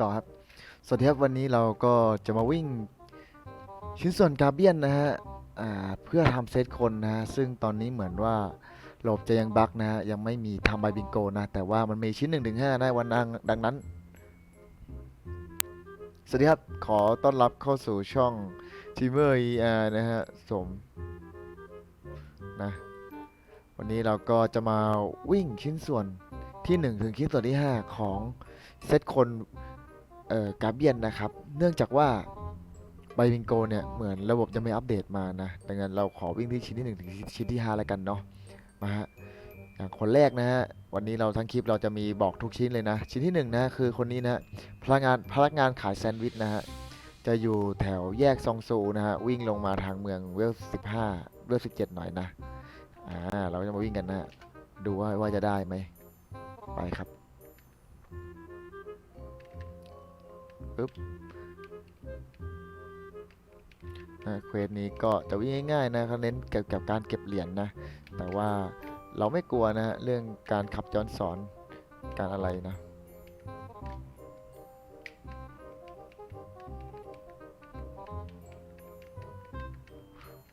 ต่อครับ สวัสดีครับวันนี้เราก็จะมาวิ่งชิ้นส่วนกาเบียนนะฮะเพื่อทำเซตคนนะฮะซึ่งตอนนี้เหมือนว่าระบบจะยังบั๊กนะฮะยังไม่มีทำใบบิงโกนะ แต่ว่ามันมีชิ้น1นถึงหได้วันดังดังนั้น สวัสดีครับ ขอต้อนรับเข้าสู่ช่องทีเมอร์เอนะฮะสมนะวันนี้เราก็จะมาวิ่งชิ้นส่วนที่ 1 ถึงชิ้นส่วนที่ 5 ของเซตคน เอ่อกาเบียนนะครับ เนื่องจากว่าไบบิงโกเนี่ยเหมือนระบบยังไม่อัปเดตมานะ ดังนั้นเราขอวิ่งที่ชิ้นที่ 1 ถึงชิ้นที่ 5 แล้วกันเนาะ มาฮะ อย่างคนแรกนะฮะ วันนี้เราทั้งคลิปเราจะมีบอกทุกชิ้นเลยนะ ชิ้นที่ 1 นะคือคนนี้นะพนักงานพนักงานขายแซนด์วิชนะฮะ จะอยู่แถวแยกซองซูนะฮะ วิ่งลงมาทางเมืองเวล15เวล17หน่อยนะ อ่า เราจะมาวิ่งกันนะฮะดูว่าว่าจะได้ไหม ไปครับ ปึ๊บเควสนี้ก็จะวิ่งง่ายๆนะเขาเน้นเกี่ยวกับการเก็บเหรียญนะแต่ว่าเราไม่กลัวนะฮะเรื่องการขับย้อนสอนการอะไรนะ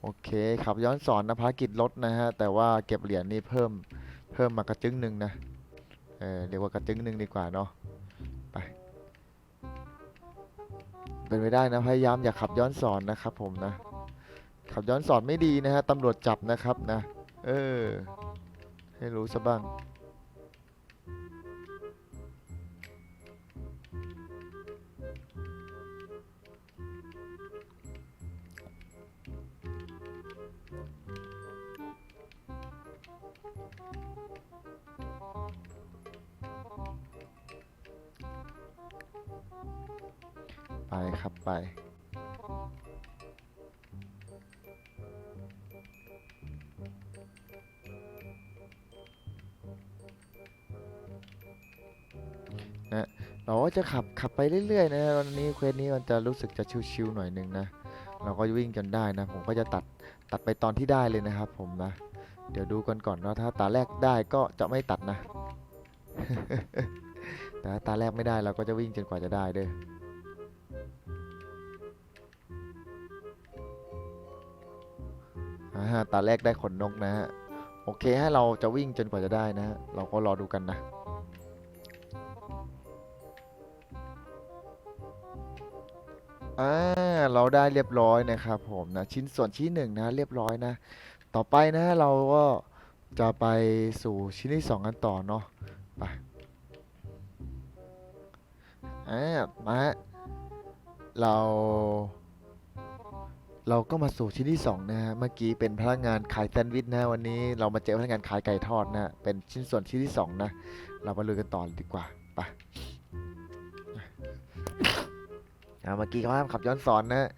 โอเคขับย้อนสอนนะภารกิจลดนะฮะแต่ว่าเก็บเหรียญนี่เพิ่มเพิ่มมากระจึงหนึ่งนะเออเรียกว่ากระจึงหนึ่งดีกว่าเนาะไป เป็นไปได้นะ พยายามอย่าขับย้อนสอนนะครับผมนะ ขับย้อนสอนไม่ดีนะฮะตำรวจจับนะครับนะ เออ ให้รู้ซะบ้าง ไปครับไป นะเราก็จะขับขับไปเรื่อยๆนะวันนี้เควสนี้มันจะรู้สึกจะชิวๆหน่อยหนึ่งนะ เราก็วิ่งจนได้นะ ผมก็จะตัดตัดไปตอนที่ได้เลยนะครับ ผมนะ เดี๋ยวดูกันก่อนว่าถ้าตาแรกได้ก็จะไม่ตัดนะ แต่ถ้าตาแรกไม่ได้เราก็จะวิ่งจนกว่าจะได้เด้อ อ่าตาแรกได้ขนนกนะฮะ โอเคฮะเราจะวิ่งจนกว่าจะได้นะฮะ เราก็รอดูกันนะ อ่า เราได้เรียบร้อยนะครับผมนะ ชิ้นส่วนชิ้นหนึ่งนะเรียบร้อยนะ ต่อไปนะเราก็จะไปสู่ชิ้นที่สองกันต่อเนาะ ไป อ่า มา เรา เราก็มาสู่ชิ้นที่สองนะฮะ เมื่อกี้เป็นพนักงานขายแซนด์วิชนะวันนี้เรามาเจอพนักงานขายไก่ทอดนะเป็นชิ้นส่วนชิ้นที่สองนะ เรามาลุยกันต่อดีกว่าไปอ่าเมื่อกี้เขาห้ามขับย้อนสอนนะ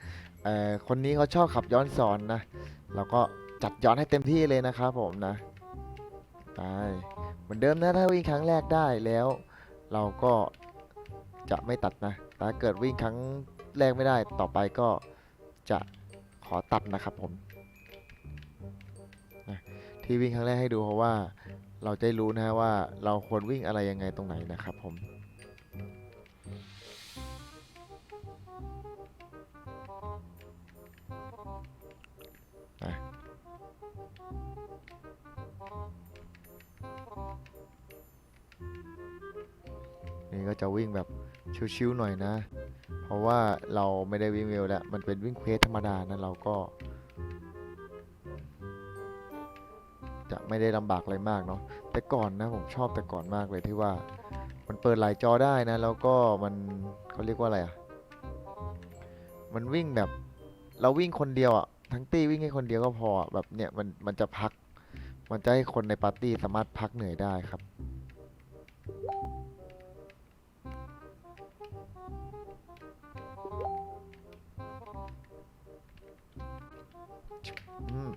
เอ่อคนนี้เขาชอบขับย้อนสอนนะเราก็จัดย้อนให้เต็มที่เลยนะครับผมนะไปเหมือนเดิมนะถ้าวิ่งครั้งแรกได้แล้ว เราก็จะไม่ตัดนะแต่ถ้าเกิดวิ่งครั้งแรกไม่ได้ต่อไปก็จะ อตัดนะครับผมนะที่วิ่งครั้งแรกให้ดูเพราะว่าเราจะรู้นะฮะว่าเราควรวิ่งอะไรยังไงตรงไหนนะครับผมนี่ก็จะวิ่งแบบชิวๆหน่อยนะ เพราะว่าเราไม่ได้วิ่งเร็วแล้ว มันเป็นวิ่งเควสธรรมดานะเราก็ จะไม่ได้ลำบากอะไรมากเนาะแต่ก่อนนะผมชอบแต่ก่อนมากเลยที่ว่า มันเปิดหลายจอได้นะ แล้วก็มันเขาเรียกว่าอะไรอะมันวิ่งแบบ เราวิ่งคนเดียวอะทั้งตี้วิ่งแค่คนเดียวก็พอแบบเนี่ยมันมันจะพัก มันจะให้คนในปาร์ตี้สามารถพักเหนื่อยได้ครับ อืม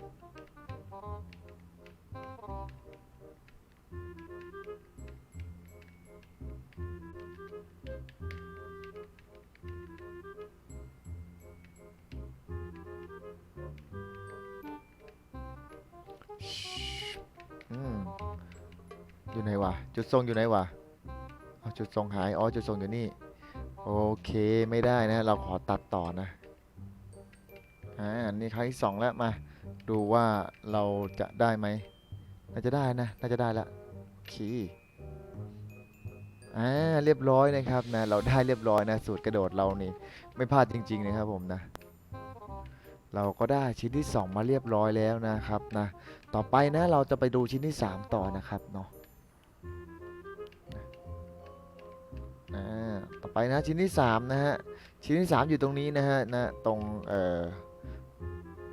อืมอยู่ไหนวะ จุดทรงอยู่ไหนวะจุดทรงหาย อ๋อ จุดทรงอยู่นี่ โอเค ไม่ได้นะ เราขอตัดต่อนะ อ่าอันนี้ครั้งที่สองแล้วมา ดูว่าเราจะได้ไหมน่าจะได้นะน่าจะได้ล้วโอเคอ่าเรียบร้อยนะครับนะเราได้เรียบร้อยนะสูตรกระโดดเรานี่ไม่พลาดจริง ๆ นะครับผมนะ เราก็ได้ชิ้นที่ 2 มาเรียบร้อยแล้วนะครับนะต่อไปนะเราจะไปดูชิ้นที่ 3 ต่อนะครับเนาะอ่าต่อไปนะชิ้นที่3นะฮะชิ้นที่ 3 อยู่ตรงนี้นะฮะนะตรงเอ่อ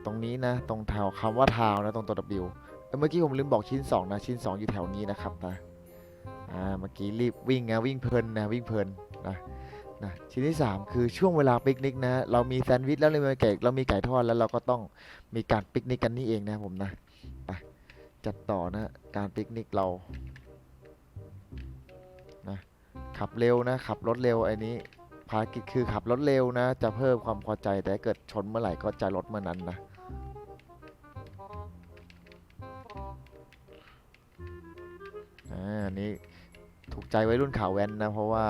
ตรงนี้นะ ตรงแถวคำว่าทาวนะ ตรงตัว W เอ้ยเมื่อกี้ผมลืมบอกชิ้น 2 นะ ชิ้น 2 อยู่แถวนี้นะครับนะ อ่า เมื่อกี้รีบวิ่งนะ วิ่งเพลินนะ วิ่งเพลินนะนะชิ้นที่ 3 คือช่วงเวลาปิกนิกนะ เรามีแซนด์วิชแล้วเรามีไก่เรามีไก่ทอดแล้วเราก็ต้องมีการปิกนิกกันนี่เองนะผมนะ ไปจัดต่อนะ การปิกนิกเรา นะขับเร็วนะ ขับรถเร็วไอ้นี้ภารกิจคือขับรถเร็วนะ จะเพิ่มความพอใจแต่เกิดชนเมื่อไหร่ก็จะลดเมื่อนั้นนะ นนี้ถูกใจวัยรุ่นขาแว้นนะ เพราะว่า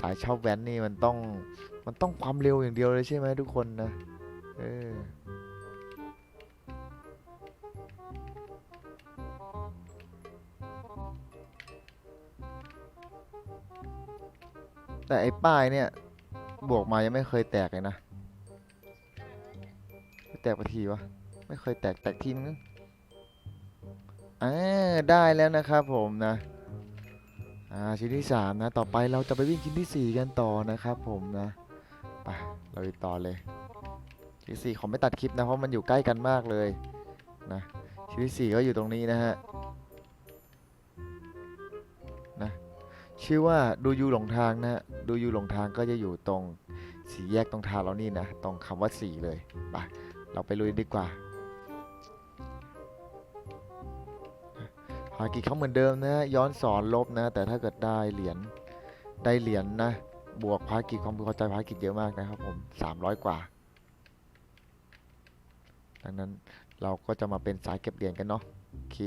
สายชอบแว้นนี่มันต้องมันต้องความเร็วอย่างเดียวเลยใช่ไหมทุกคนนะเออแต่ไอ้ป้ายเนี่ย บวกมายังไม่เคยแตกเลยนะ แตกปทีวะ ไม่เคยแตกแตกทีนึงอ่าได้แล้วนะครับผมนะ อ่าชิ้นที่สามนะ ต่อไปเราจะไปวิ่งชิ้นที่สี่กันต่อนะครับผมนะ ไป เราไปต่อเลยชิ้นที่สี่ขอไม่ตัดคลิปนะ เพราะมันอยู่ใกล้กันมากเลยนะชิ้นที่สี่ก็อยู่ตรงนี้นะฮะนะชื่อว่าดูยูหลงทางนะ ดูยูหลงทางก็จะอยู่ตรงสีแยกตรงทางเรานี่นะ ตรงคำว่าสีเลย ไป เราไปลุยดีกว่าารกิจเขาเหมือนเดิมนะย้อนสอนลบนะ แต่ถ้าเกิดได้เหรียญได้เหรียญนะ บวกภารกิจความพึงพอใจภารกิจเยอะมากนะครับผม300 กว่า ดังนั้นเราก็จะมาเป็นสายเก็บเหรียญกันเนาะโอเค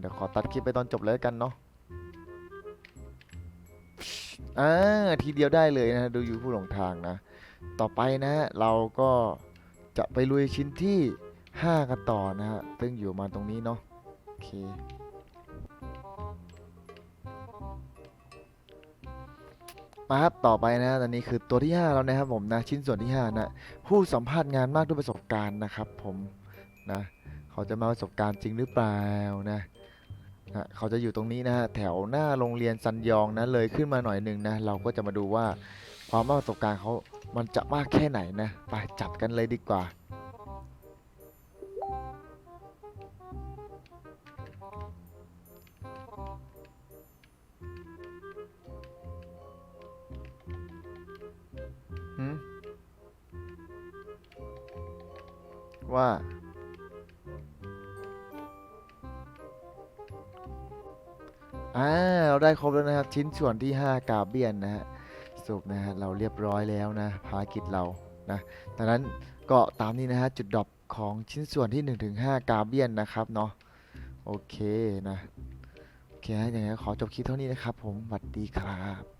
เดี๋ยวขอตัดคลิปไปตอนจบเลยกันเนาะ อ่าทีเดียวได้เลยนะดูอยู่ผู้หลงทางนะ ต่อไปนะฮะเราก็จะไปลุยชิ้นที่ 5 กันต่อนะฮะซึ่งอยู่มาตรงนี้เนาะโอเคมาครับต่อไปนะตอนนี้คือตัวที่ 5 แล้วนะครับผมนะชิ้นส่วนที่ 5 นะผู้สัมภาษณ์งานมากด้วยประสบการณ์นะครับผมนะเขาจะมาประสบการณ์จริงหรือเปล่านะ นะเขาจะอยู่ตรงนี้นะฮะแถวหน้าโรงเรียนซันยองนะเลยขึ้นมาหน่อยหนึ่งนะเราก็จะมาดูว่าความประสบการณ์เขามันจะมากแค่ไหนนะไปจัดกันเลยดีกว่าว่า อ่าเราได้ครบแล้วนะครับ ชิ้นส่วนที่ 5 กาเบียนนะฮะสรุปนะฮะเราเรียบร้อยแล้วนะภารกิจเรานะดังนั้นก็ตามนี้นะฮะจุดดรอปของชิ้นส่วนที่ 1-5 กาเบียนนะครับเนาะโอเคนะโอเคฮะอย่างนี้ขอจบคลิปเท่านี้นะครับผมสวัสดีครับ